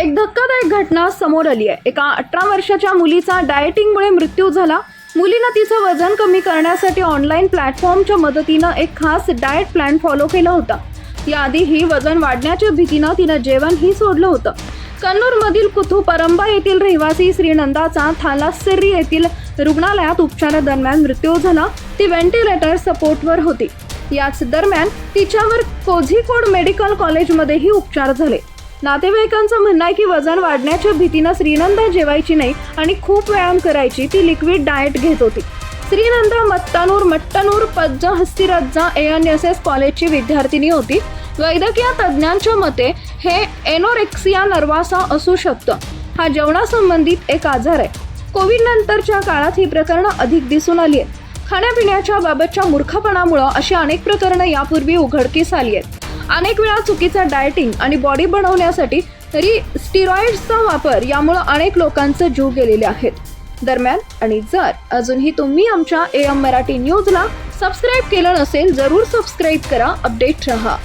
एक धक्कादायक घटना समोर आली आहे. एका अठरा वर्षाच्या मुलीचा डाएटिंगमुळे मृत्यू झाला. मुलीनं तिचं वजन कमी करण्यासाठी ऑनलाईन प्लॅटफॉर्मच्या मदतीनं एक खास डाएट प्लॅन फॉलो केला होता. याआधी ही वजन वाढण्याच्या भीतीनं तिनं जेवणही सोडलं होतं. कन्नूरमधील कुथू परंबा येथील रहिवासी श्रीनंदाचा थालासेरी येथील रुग्णालयात उपचारादरम्यान मृत्यू झाला. ती व्हेंटिलेटर सपोर्टवर होती. याच दरम्यान तिच्यावर कोझिकोड मेडिकल कॉलेजमध्येही उपचार झाले. नातेवाईकांचं म्हणणं आहे की वजन वाढण्याच्या भीतीनं श्रीनंदा जेवायची नाही आणि खूप व्यायाम करायची ती लिक्विड डाएट घेत होती. श्रीनंदा मत्तानूर मट्टनूर पज्ज हस्तिरज्जा ए एन एस एस कॉलेजची विद्यार्थिनी होती. वैद्यकीय तज्ज्ञांच्या मते हे एनोरेक्सिया नर्वासा असू शकतं. हा जेवणासंबंधित एक आजार आहे. कोविड नंतरच्या काळात ही प्रकरणं अधिक दिसून आली आहेत. खाण्यापिण्याच्या बाबतच्या मूर्खपणामुळं अशी अनेक प्रकरणं यापूर्वी उघडकीस आली आहेत. अनेक वेळा चुकीचा डायटिंग आणि बॉडी बनवण्यासाठी तरी स्टिरॉइड्सचा वापर यामुळं अनेक लोकांचे जीव गेलेले आहेत. दरम्यान आणि जर अजूनही तुम्ही आमच्या ए एम मराठी न्यूजला सबस्क्राईब केलं नसेल जरूर सबस्क्राईब करा अपडेट रहा.